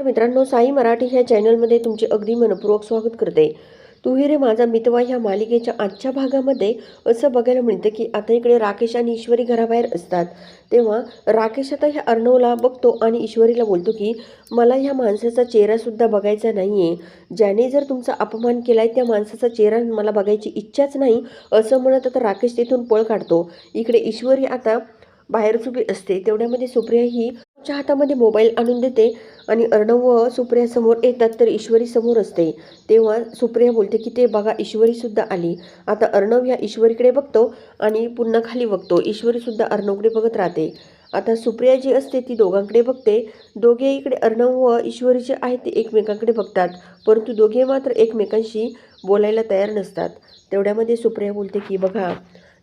तर मित्रांनो साई मराठी ह्या चॅनलमध्ये तुमचे अगदी मनपूर्वक स्वागत करते. तू रे माझा मितवा ह्या मालिकेच्या आजच्या भागामध्ये असं बघायला मिळतं की आता इकडे राकेश आणि ईश्वरी घराबाहेर असतात. तेव्हा राकेश आता ह्या अर्णवला बघतो आणि ईश्वरीला बोलतो की मला ह्या माणसाचा चेहरासुद्धा बघायचा नाही आहे ज्याने जर तुमचा अपमान केलाय त्या माणसाचा चेहरा मला बघायची इच्छाच नाही असं म्हणत आता राकेश तिथून पळ काढतो. इकडे ईश्वरी आता बाहेरच उभी असते. तेवढ्यामध्ये सुप्रिया ही तिच्या हातामध्ये मोबाईल आणून देते. आणि अर्णव व सुप्रियासमोर येतात तर ईश्वरी समोर असते. तेव्हा सुप्रिया बोलते की ते बघा ईश्वरीसुद्धा आली. आता अर्णव या ईश्वरीकडे बघतो आणि पुन्हा खाली बघतो. ईश्वरीसुद्धा अर्णवकडे बघत राहते. आता सुप्रिया जी असते ती दोघांकडे बघते. दोघे इकडे अर्णव व ईश्वरी जे आहेत ते एकमेकांकडे बघतात. परंतु दोघे मात्र एकमेकांशी बोलायला तयार नसतात. तेवढ्यामध्ये सुप्रिया बोलते की बघा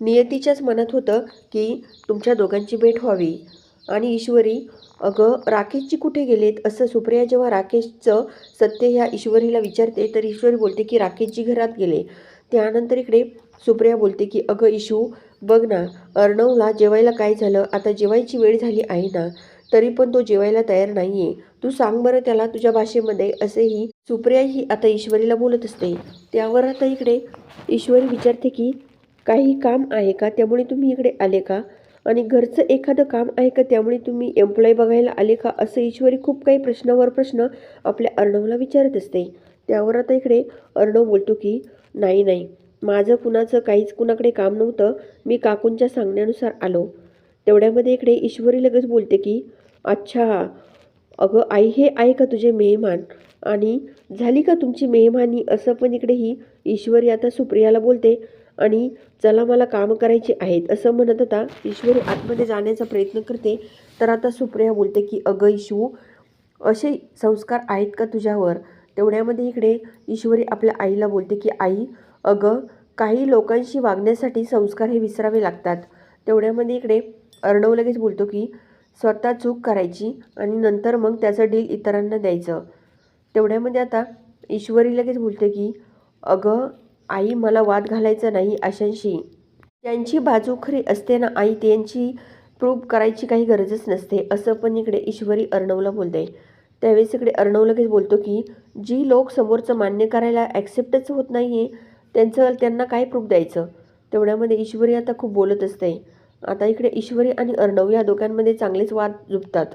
नियतीच्याच मनात होतं की तुमच्या दोघांची भेट व्हावी. आणि ईश्वरी अगं राकेशजी कुठे गेलेत? असं सुप्रिया जेव्हा राकेशचं सत्य ह्या ईश्वरीला विचारते तर ईश्वरी बोलते की राकेशजी घरात गेले. त्यानंतर इकडे सुप्रिया बोलते की अगं इशू बघ ना अर्णवला जेवायला काय झालं? आता जेवायची वेळ झाली आहे ना? तरी पण तो जेवायला तयार नाही आहे तू सांग बरं त्याला तुझ्या भाषेमध्ये असेही सुप्रिया ही आता ईश्वरीला बोलत असते. त्यावर आता इकडे ईश्वरी विचारते की काही काम आहे का? त्यामुळे तुम्ही इकडे आले का? आणि घरचं एखादं काम आहे का त्यामुळे तुम्ही एम्प्लॉई बघायला आले का? असं ईश्वरी खूप काही प्रश्नावर प्रश्न आपल्या अर्णवला विचारत असते. त्यावर आता इकडे अर्णव बोलतो की नाही नाही. माझं कुणाचं काहीच कुणाकडे काम नव्हतं. मी काकूंच्या सांगण्यानुसार आलो. तेवढ्यामध्ये इकडे ईश्वरी लगेच बोलते की अच्छा. अगं आई हे आहे का तुझे मेहमान? आणि झाली का तुमची मेहमानी? असं पण इकडे ही ईश्वरी आता सुप्रियाला बोलते. आणि चला मला कामं करायची आहेत असं म्हणत होता. ईश्वरी आतमध्ये जाण्याचा प्रयत्न करते. तर आता सुप्रिया बोलते की अगं ईशू असे संस्कार आहेत का तुझ्यावर? तेवढ्यामध्ये इकडे ईश्वरी आपल्या आईला बोलते की आई अगं काही लोकांशी वागण्यासाठी संस्कार हे विसरावे लागतात. तेवढ्यामध्ये इकडे अर्णव लगेच बोलतो की स्वतः चूक करायची आणि नंतर मग त्याचं डील इतरांना द्यायचं. तेवढ्यामध्ये आता ईश्वरी लगेच बोलते की अगं आई मला वाद घालायचा नाही अशांशी. त्यांची बाजू खरी असते ना आई त्यांची प्रूव्ह करायची काही गरजच नसते असं पण इकडे ईश्वरी अर्णवला बोलते. त्यावेळेस इकडे अर्णव लगेच बोलतो की जी लोक समोरचं मान्य करायला ॲक्सेप्टच होत नाही आहे त्यांचं त्यांना काय प्रूफ द्यायचं? तेवढ्यामध्ये ईश्वरी आता खूप बोलत असते. आता इकडे ईश्वरी आणि अर्णव या दोघांमध्ये चांगलेच वाद झुपतात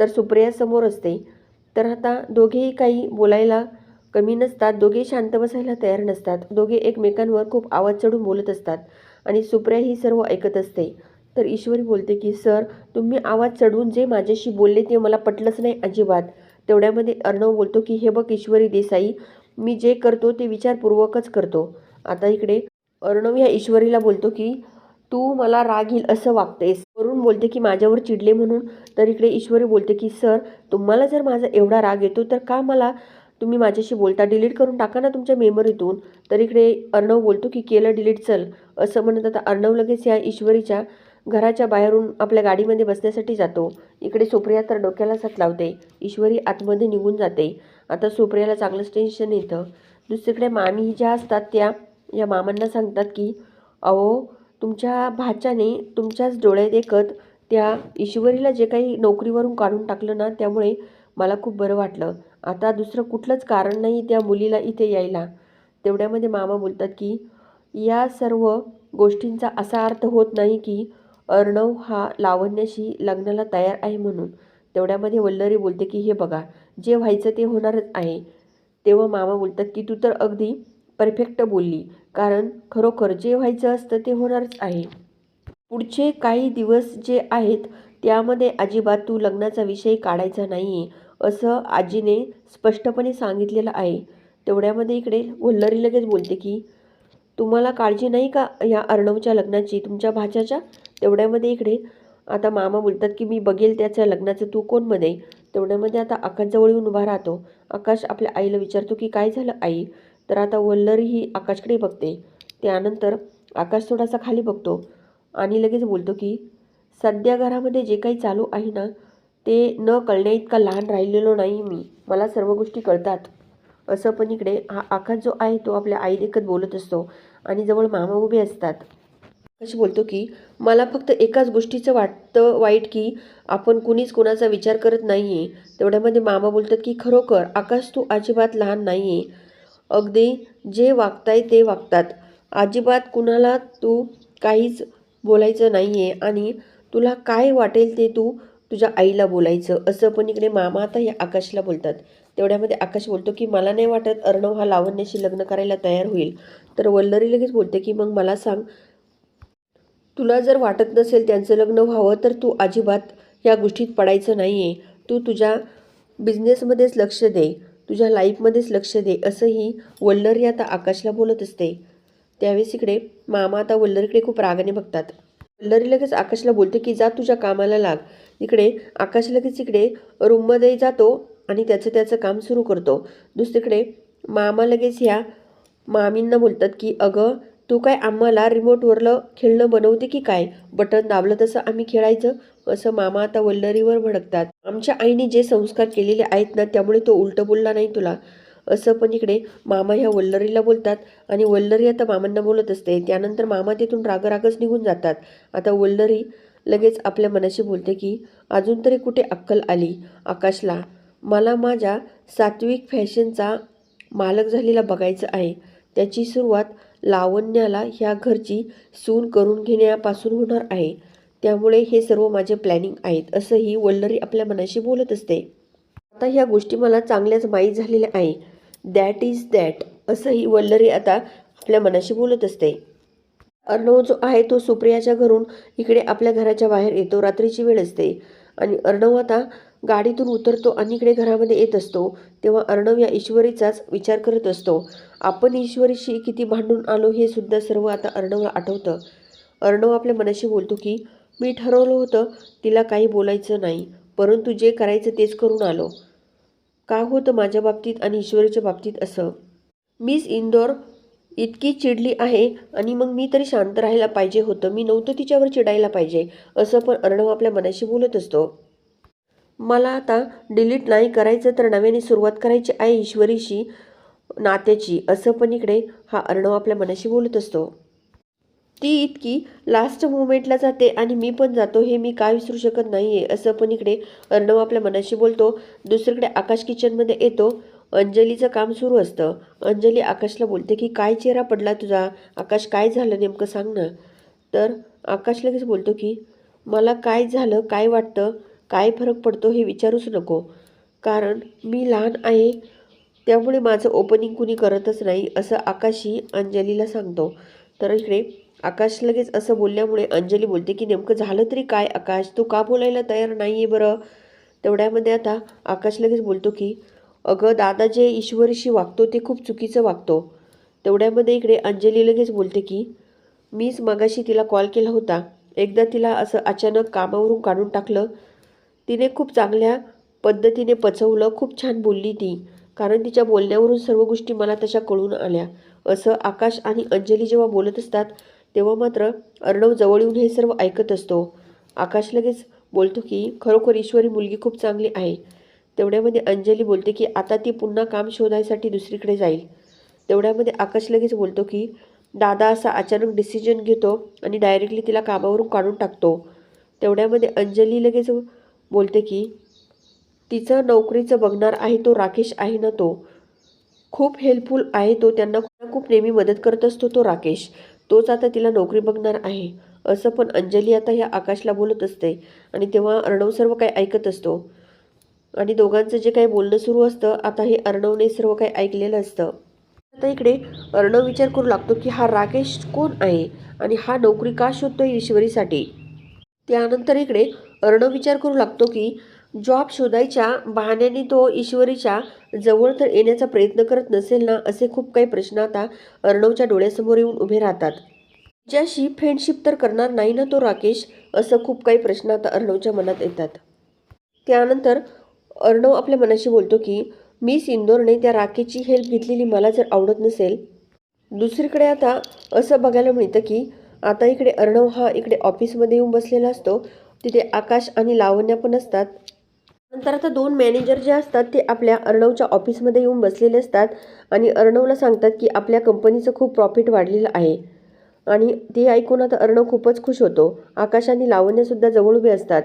तर सुप्रिया समोर असते. तर आता दोघेही काही बोलायला कमी नसतात दोघे शांत बसायला तयार नसतात. दोघे एकमेकांवर खूप आवाज चढून बोलत असतात आणि सुप्रिया ही सर्व ऐकत असते. तर ईश्वरी बोलते की सर तुम्ही आवाज चढवून जे माझ्याशी बोलले ते मला पटलंच नाही अजिबात. तेवढ्यामध्ये अर्णव बोलतो की हे बघ ईश्वरी देसाई मी जे करतो ते विचारपूर्वकच करतो. आता इकडे अर्णव ह्या ईश्वरीला बोलतो की तू मला राग येईल असं वागतेस. वरून बोलते की माझ्यावर चिडले म्हणून. तर इकडे ईश्वरी बोलते की सर तुम्हाला जर माझा एवढा राग येतो तर का मला तुम्ही माझ्याशी बोलता डिलीट करून टाका ना तुमच्या मेमरीतून तर इकडे अर्णव बोलतो की केलं डिलीट चल. असं म्हणत आता अर्णव लगेच या ईश्वरीच्या घराच्या बाहेरून आपल्या गाडीमध्ये बसण्यासाठी जातो. इकडे सुप्रिया तर डोक्याला साथ लावते. ईश्वरी आतमध्ये निघून जाते. आता सुप्रियाला चांगलंच टेन्शन येतं. दुसरीकडे मामी ज्या असतात त्या या मामांना सांगतात की अहो तुमच्या भाच्याने तुमच्याच डोळ्यात एकत त्या ईश्वरीला जे काही नोकरीवरून काढून टाकलं ना त्यामुळे मला खूप बरं वाटलं. आता दुसरं कुठलंच कारण नाही त्या मुलीला इथे यायला. तेवढ्यामध्ये मामा बोलतात की या सर्व गोष्टींचा असा अर्थ होत नाही की अर्णव हा लावण्याशी लग्नाला तयार आहे म्हणून. तेवढ्यामध्ये वल्लरी बोलते की हे बघा जे व्हायचं ते होणारच आहे. तेव्हा मामा बोलतात की तू तर अगदी परफेक्ट बोलली कारण खरोखर जे व्हायचं असतं ते होणारच आहे. पुढचे काही दिवस जे आहेत त्यामध्ये अजिबात तू लग्नाचा विषय काढायचा नाही आहे असं आजीने स्पष्टपणे सांगितलेलं आहे. तेवढ्यामध्ये इकडे वल्लरी लगेच बोलते की तुम्हाला काळजी नाही का या अर्णवच्या लग्नाची तुमच्या भाच्याच्या? तेवढ्यामध्ये इकडे आता मामा बोलतात की मी बघेल त्याच्या लग्नाचं तू कोणमध्ये तेवढ्यामध्ये आता आकाशजवळ येऊन उभा राहतो. आकाश आपल्या आईला विचारतो की काय झालं आई? तर आता वल्लरी ही आकाशकडे बघते. त्यानंतर आकाश थोडासा खाली बघतो आणि लगेच बोलतो की सध्या घरामध्ये जे काही चालू आहे ना ते न कळण्या इतका लहान राहिलेलो नाही मी. मला सर्व गोष्टी कळतात. असं पण इकडे हा आकाश जो आहे तो आपल्या आई देखत बोलत असतो आणि जवळ मामा उभे असतात. कशी बोलतो की मला फक्त एकाच गोष्टीचं वाटतं वाईट की आपण कुणीच कोणाचा विचार करत नाही आहे तेवढ्यामध्ये मामा बोलतात की खरोखर आकाश तू अजिबात लहान नाही आहे अगदी जे वागताय ते वागतात. अजिबात कुणाला तू काहीच बोलायचं नाही आहे आणि तुला काय वाटेल ते तू तुझ्या आईला बोलायचं असं पण इकडे मामा आता या आकाशला बोलतात. तेवढ्यामध्ये आकाश बोलतो की मला नाही वाटत अर्णव हा लावण्याशी लग्न करायला तयार होईल. तर वल्लरी लगेच बोलते की मग मला सांग तुला जर वाटत नसेल त्यांचं लग्न व्हावं तर तू अजिबात या गोष्टीत पडायचं नाही आहे तू तुझ्या बिझनेसमध्येच लक्ष दे तुझ्या लाईफमध्येच लक्ष दे असंही वल्लरी आता आकाशला बोलत असते. त्यावेळेस इकडे मामा आता वल्लरीकडे खूप रागाने बघतात. वल्लरी लगेच आकाशला बोलते की जा तुझ्या कामाला लाग इकडे आकाश लगेच इकडे रूममध्ये जातो आणि त्याचं त्याचं काम सुरू करतो. दुसरीकडे मामा लगेच ह्या मामींना बोलतात की अगं तू काय आम्हाला रिमोटवरलं खेळणं बनवते की काय? बटन दाबलं तसं आम्ही खेळायचं? असं मामा आता वल्लरीवर भडकतात. आमच्या आईने जे संस्कार केलेले आहेत ना त्यामुळे तो उलटं बोलला नाही तुला. असं पण इकडे मामा ह्या वल्लरीला बोलतात आणि वल्लरी आता मामांना बोलत असते. त्यानंतर मामा तिथून रागरागच निघून जातात. आता वल्लरी लगेच आपल्या मनाशी बोलते की अजून तरी कुठे अक्कल आली? आकाशला मला माझ्या सात्विक फॅशनचा मालक झालेला बघायचं आहे. त्याची सुरुवात लावण्याला ह्या घरची सून करून घेण्यापासून होणार आहे. त्यामुळे हे सर्व माझे प्लॅनिंग आहेत असंही वल्लरी आपल्या मनाशी बोलत असते. आता ह्या गोष्टी मला चांगल्याच माहीत झालेल्या आहे. दॅट इज दॅट असंही वल्लरी आता आपल्या मनाशी बोलत असते. अर्णव जो आहे तो सुप्रियाच्या घरून इकडे आपल्या घराच्या बाहेर येतो. रात्रीची वेळ असते. आणि अर्णव आता गाडीतून उतरतो आणि इकडे घरामध्ये येत असतो. तेव्हा अर्णव या ईश्वरीचाच विचार करत असतो. आपण ईश्वरीशी किती भांडून आलो हे सुद्धा सर्व आता अर्णवला आठवतं. अर्णव आपल्या मनाशी बोलतो की मी ठरवलं होतं तिला काही बोलायचं नाही परंतु जे करायचं तेच करून आलो. का होतं माझ्या बाबतीत आणि ईश्वरीच्या बाबतीत असं? मिस इंदोर इतकी चिडली आहे आणि मग मी तरी शांत राहायला पाहिजे होतं. मी नव्हतं तिच्यावर चिडायला पाहिजे असं पण अर्णव आपल्या मनाशी बोलत असतो. मला आता डिलीट नाही करायचं तर नव्याने सुरुवात करायची आहे ईश्वरीशी नात्याची असं पण इकडे हा अर्णव आपल्या मनाशी बोलत असतो. ती इतकी लास्ट मुमेंटला जाते आणि मी पण जातो हे मी काय विसरू शकत नाही आहे असं पण इकडे अर्णव आपल्या मनाशी बोलतो. दुसरीकडे आकाश किचनमध्ये येतो. अंजलीचं काम सुरू असतं. अंजली आकाशला बोलते की काय चेहरा पडला तुझा? आकाश काय झालं नेमकं सांग ना. तर आकाश लगेच बोलतो की मला काय झालं? काय वाटतं? काय फरक पडतो हे विचारूच नको. कारण मी लहान आहे त्यामुळे माझं ओपनिंग कुणी करतच नाही असं आकाशही अंजलीला सांगतो. तर इकडे आकाश लगेच असं बोलल्यामुळे अंजली बोलते की नेमकं झालं तरी काय आकाश? तू का बोलायला तयार नाही आहे बरं? तेवढ्यामध्ये आता आकाश लगेच बोलतो की अगं दादा जे ईश्वरीशी वागतो ते खूप चुकीचं वागतो. तेवढ्यामध्ये इकडे अंजली लगेच बोलते की मीच मगाशी तिला कॉल केला होता. एकदा तिला असं अचानक कामावरून काढून टाकलं. तिने खूप चांगल्या पद्धतीने पचवलं खूप छान बोलली ती. कारण तिच्या बोलण्यावरून सर्व गोष्टी मला तशा कळून आल्या. असं आकाश आणि अंजली जेव्हा बोलत असतात तेव्हा मात्र अर्णव जवळ येऊन हे सर्व ऐकत असतो. आकाश लगेच बोलतो की खरोखर ईश्वरी मुलगी खूप चांगली आहे. तेवढ्यामध्ये अंजली बोलते की आता ती पुन्हा काम शोधायसाठी दुसरीकडे जाईल. तेवढ्यामध्ये आकाश लगेच बोलतो की दादा असा अचानक डिसिजन घेतो आणि डायरेक्टली तिला कामावरून काढून टाकतो. तेवढ्यामध्ये अंजली लगेच बोलते की तिचं नोकरीचं बघणार आहे तो राकेश आहे ना तो. खूप हेल्पफुल आहे तो त्यांना खूप नेहमी मदत करत असतो तो राकेश. तोच आता तिला नोकरी बघणार आहे. असं पण अंजली आता ह्या आकाशला बोलत असते आणि तेव्हा अर्णव सर्व काही ऐकत असतो. आणि दोघांचं जे काही बोलणं सुरू असतं आता हे अर्णवने सर्व काही ऐकलेलं असतं. आता इकडे अर्णव विचार करू लागतो की हा राकेश कोण आहे आणि हा नोकरी का शोधतो ईश्वरीसाठी? त्यानंतर इकडे अर्णव विचार करू लागतो की जॉब शोधायच्या बहाण्याने तो ईश्वरीच्या जवळ तर येण्याचा प्रयत्न करत नसेल ना असे खूप काही प्रश्न आता अर्णवच्या डोळ्यासमोर येऊन उभे राहतात. ज्याशी फ्रेंडशिप तर करणार नाही ना तो राकेश असं खूप काही प्रश्न आता अर्णवच्या मनात येतात. त्यानंतर अर्णव आपल्या मनाशी बोलतो की मी सिंदोरने त्या राखेची हेल्प घेतलेली मला जर आवडत नसेल. दुसरीकडे आता असं बघायला मिळतं की आता इकडे अर्णव हा इकडे ऑफिसमध्ये येऊन बसलेला असतो. तिथे आकाश आणि लावण्या पण असतात. नंतर आता दोन मॅनेजर जे असतात ते आपल्या अर्णवच्या ऑफिसमध्ये येऊन बसलेले असतात आणि अर्णवला सांगतात की आपल्या कंपनीचं खूप प्रॉफिट वाढलेलं आहे. आणि ते ऐकून आता अर्णव खूपच खुश होतो. आकाश आणि लावण्यासुद्धा जवळ उभे असतात.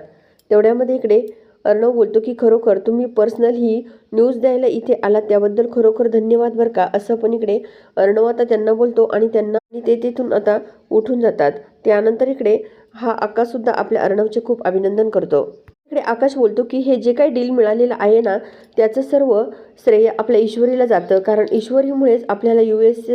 तेवढ्यामध्ये इकडे अर्णव बोलतो की खरोखर तुम्ही पर्सनल ही न्यूज द्यायला इथे आलात त्याबद्दल खरोखर धन्यवाद बरं का? असं पण इकडे अर्णव आता त्यांना बोलतो आणि त्यांना आणि ते तिथून आता उठून जातात. त्यानंतर इकडे हा आकाशसुद्धा आपल्या अर्णवचे खूप अभिनंदन करतो. इकडे आकाश बोलतो की हे जे काही डील मिळालेलं आहे ना त्याचं सर्व श्रेय आपल्या ईश्वरीला जातं. कारण ईश्वरीमुळेच आपल्याला यू एस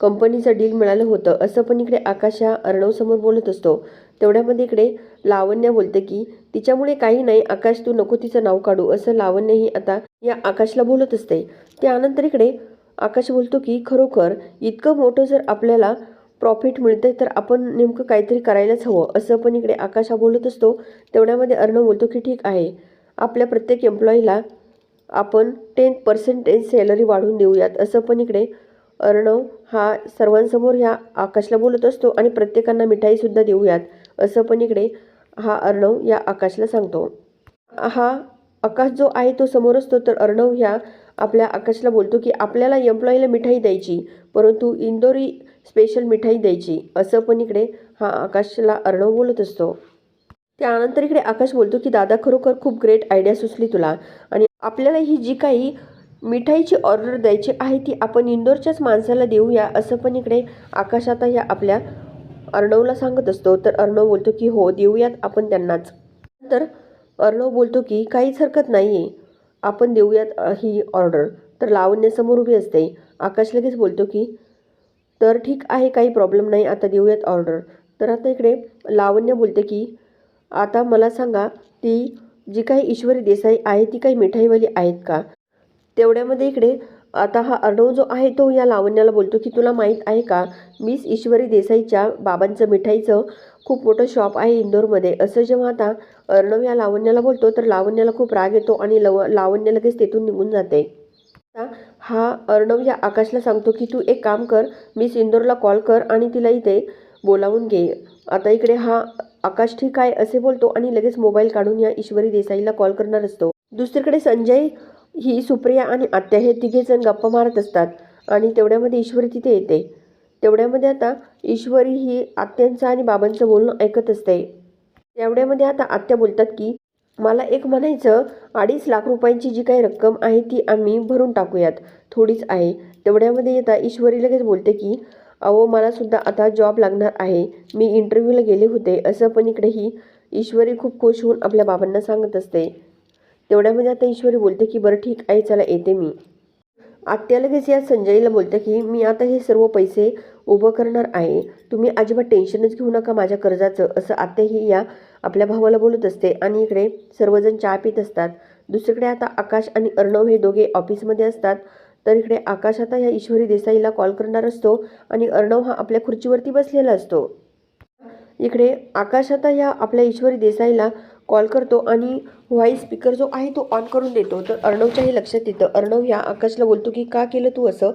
कंपनीचं डील मिळालं होतं. असं पण इकडे आकाश हा अर्णवसमोर बोलत असतो. तेवढ्यामध्ये इकडे लावण्य बोलते की तिच्यामुळे काही नाही आकाश तू नको तिचं नाव काढू. असं लावण्यही आता या आकाशला बोलत असते. त्यानंतर इकडे आकाश बोलतो की खरोखर इतकं मोठं जर आपल्याला प्रॉफिट मिळतंय तर आपण नेमकं काहीतरी करायलाच हवं. असं पण इकडे आकाश हा बोलत असतो. तेवढ्यामध्ये अर्णव बोलतो की ठीक आहे आपल्या प्रत्येक एम्प्लॉईला आपण टेन पर्सेंटेज सॅलरी वाढवून देऊयात. असं पण इकडे अर्णव हा सर्वांसमोर ह्या आकाशला बोलत असतो आणि प्रत्येकांना मिठाईसुद्धा देऊयात. असं पण इकडे हा अर्णव या आकाशला सांगतो. हा आकाश जो आहे तो समोर असतो तर अर्णव ह्या आपल्या आकाशला बोलतो की आपल्याला एम्प्लॉईला मिठाई द्यायची परंतु इंदोरी स्पेशल मिठाई द्यायची. असं पण इकडे हा आकाशला अर्णव बोलत असतो. त्यानंतर इकडे आकाश बोलतो की दादा खरोखर खूप ग्रेट आयडिया सुचली तुला आणि आपल्याला ही जी काही मिठाईची ऑर्डर द्यायची आहे ती आपण इंदोरच्याच माणसाला देऊया असं पण इकडे आकाश आता या आपल्या अर्णवला सांगत असतो. तर अर्णव बोलतो की हो देऊयात आपण त्यांनाच. तर अर्णव बोलतो की काहीच हरकत नाही आहे आपण देऊयात ही ऑर्डर. तर लावण्यासमोर उभी असते. आकाश लगेच बोलतो की तर ठीक आहे काही प्रॉब्लेम नाही आता देऊयात ऑर्डर. तर आता इकडे लावण्य बोलते की आता मला सांगा ती जी काही ईश्वरी देसाई आहे ती काही मिठाईवाली आहेत का? तेवढ्यामध्ये इकडे आता हा अर्णव जो आहे तो या लावण्याला बोलतो की तुला माहीत आहे का मिस ईश्वरी देसाईच्या बाबांचं मिठाईचं खूप मोठं शॉप आहे इंदोरमध्ये. असं जेव्हा आता अर्णव या लावण्याला बोलतो तर लावण्याला खूप राग येतो आणि लव लावण्य लगेच तेथून निघून जाते. हा अर्णव या आकाशला सांगतो की तू एक काम कर मिस इंदोरला कॉल कर आणि तिला इथे बोलावून घे. आता इकडे हा आकाश ठीक आहे असे बोलतो आणि लगेच मोबाईल काढून या ईश्वरी देसाईला कॉल करणार असतो. दुसरीकडे संजय ही सुप्रिया आणि आत्या हे तिघेजण गप्पा मारत असतात आणि तेवढ्यामध्ये ईश्वरी तिथे येते. तेवढ्यामध्ये आता ईश्वरी ही आत्यांचं आणि बाबांचं बोलणं ऐकत असते. तेवढ्यामध्ये आता आत्या बोलतात की मला एक म्हणायचं अडीच लाख रुपयांची जी काही रक्कम आहे ती आम्ही भरून टाकूयात. थोडीच आहे. तेवढ्यामध्ये येता ईश्वरी लगेच बोलते की अहो मलासुद्धा आता जॉब लागणार आहे. मी इंटरव्ह्यूला गेले होते. असं पण इकडे ही ईश्वरी खूप खुश होऊन आपल्या बाबांना सांगत असते. तेवढ्यामध्ये आता ईश्वरी बोलते की बरं ठीक आहे चला येते मी. आत्या लगेच या संजयला बोलते की मी आता हे सर्व पैसे उभं करणार आहे. तुम्ही अजिबात टेन्शनच घेऊ नका माझ्या कर्जाचं असं आत्याही या आपल्या भावाला बोलत असते. आणि इकडे सर्वजण चहा पित असतात. दुसरीकडे आता आकाश आणि अर्णव हे दोघे ऑफिसमध्ये असतात. तर इकडे आकाश आता या ईश्वरी देसाईला कॉल करणार असतो आणि अर्णव हा आपल्या खुर्चीवरती बसलेला असतो. इकडे आकाश आता ह्या आपल्या ईश्वरी देसाईला कॉल करतो आणि व्हॉईस स्पीकर जो आहे तो ऑन करून देतो. तर अर्णवच्याही लक्षात येतं. अर्णव ह्या आकाशला बोलतो की का केलं तू असं?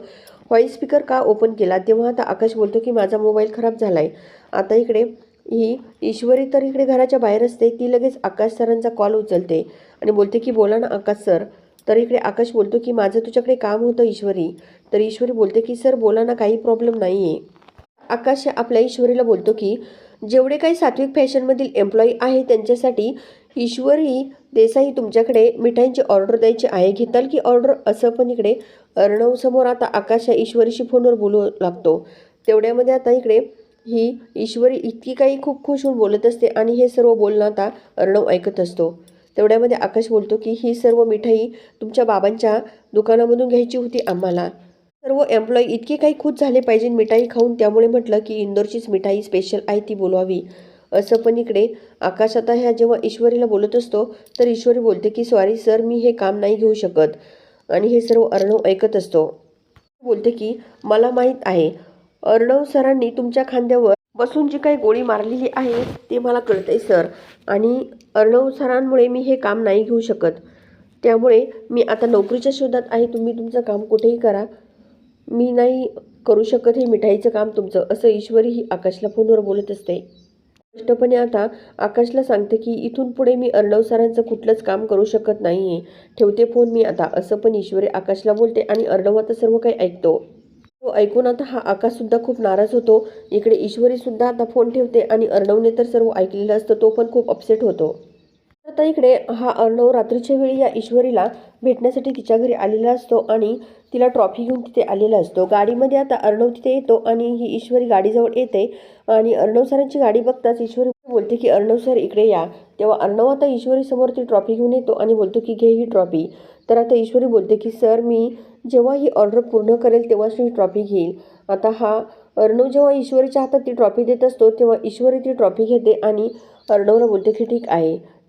व्हॉईस स्पीकर का ओपन केला? तेव्हा आता आकाश बोलतो की माझा मोबाईल खराब झाला आहे आता इकडे ही ईश्वरी तर इकडे घराच्या बाहेर असते. ती लगेच आकाश सरांचा कॉल उचलते आणि बोलते की बोला ना आकाश सर. तर इकडे आकाश बोलतो की माझं तुझ्याकडे काम होतं ईश्वरी. तर ईश्वरी बोलते की सर बोला ना काही प्रॉब्लेम नाही आहे आकाश आपल्या ईश्वरीला बोलतो की जेवढे काही सात्विक फॅशनमधील एम्प्लॉई आहे त्यांच्यासाठी ईश्वरी देसाई तुमच्याकडे मिठाईंची ऑर्डर द्यायची आहे. घेताल की ऑर्डर असं पण इकडे अर्णव समोर आता आकाश या ईश्वरीशी फोनवर बोलू लागतो. तेवढ्यामध्ये आता इकडे ही ईश्वरी इतकी काही खूप खुश होऊन बोलत असते आणि हे सर्व बोलणं आता अर्णव ऐकत असतो. तेवढ्यामध्ये आकाश बोलतो की ही सर्व मिठाई तुमच्या बाबांच्या दुकानामधून घ्यायची होती आम्हाला. सर्व एम्प्लॉई इतके काही खुश झाले पाहिजे मिठाई खाऊन त्यामुळे म्हटलं की इंदोरचीच मिठाई स्पेशल आहे ती बोलवावी. असं पण इकडे आकाश आता ह्या जेव्हा ईश्वरीला बोलत असतो तर ईश्वरी बोलते की सॉरी सर मी हे काम नाही घेऊ शकत. आणि हे सर्व अर्णव ऐकत असतो. बोलते की मला माहीत आहे. अर्णव सरांनी तुमच्या खांद्यावर बसून जी काही गोळी मारलेली आहे ते मला कळतंय सर आणि अर्णव सरांमुळे मी हे काम नाही घेऊ शकत. त्यामुळे मी आता नोकरीच्या शोधात आहे. तुम्ही तुमचं काम कुठेही करा. मी नाही करू शकत हे मिठाईचं काम तुमचं असं ईश्वरी ही आकाशला फोनवर बोलत असते. स्पष्टपणे आता आकाशला सांगते की इथून पुढे मी अर्णव सरांचं कुठलंच काम करू शकत नाही आहे ठेवते फोन मी आता असं पण ईश्वरी आकाशला बोलते आणि अर्णव आता सर्व काही ऐकतो. तो ऐकून आता हा आकाशसुद्धा खूप नाराज होतो. इकडे ईश्वरीसुद्धा आता फोन ठेवते आणि अर्णवने तर सर्व ऐकलेलं असतं तो पण खूप अपसेट होतो. आता इकडे हा अर्णव रात्रीच्या वेळी या ईश्वरीला भेटण्यासाठी तिच्या घरी आलेला असतो आणि तिला ट्रॉफी घेऊन तिथे आलेला असतो. गाडीमध्ये आता अर्णव तिथे येतो आणि ही ईश्वरी गाडीजवळ येते आणि अर्णव सरांची गाडी बघताच ईश्वरी बोलते की अर्णव सर इकडे या. तेव्हा अर्णव आता ईश्वरीसमोर ती ट्रॉफी घेऊन येतो आणि बोलतो की घे ही ट्रॉफी. तर आता ईश्वरी बोलते की सर मी जेव्हा ही ऑर्डर पूर्ण करेल तेव्हाच मी ट्रॉफी घेईल. आता हा अर्णव जेव्हा ईश्वरीच्या हातात ती ट्रॉफी देत असतो तेव्हा ईश्वरी ती ट्रॉफी घेते आणि अर्णवला बोलते की ठीक आहे.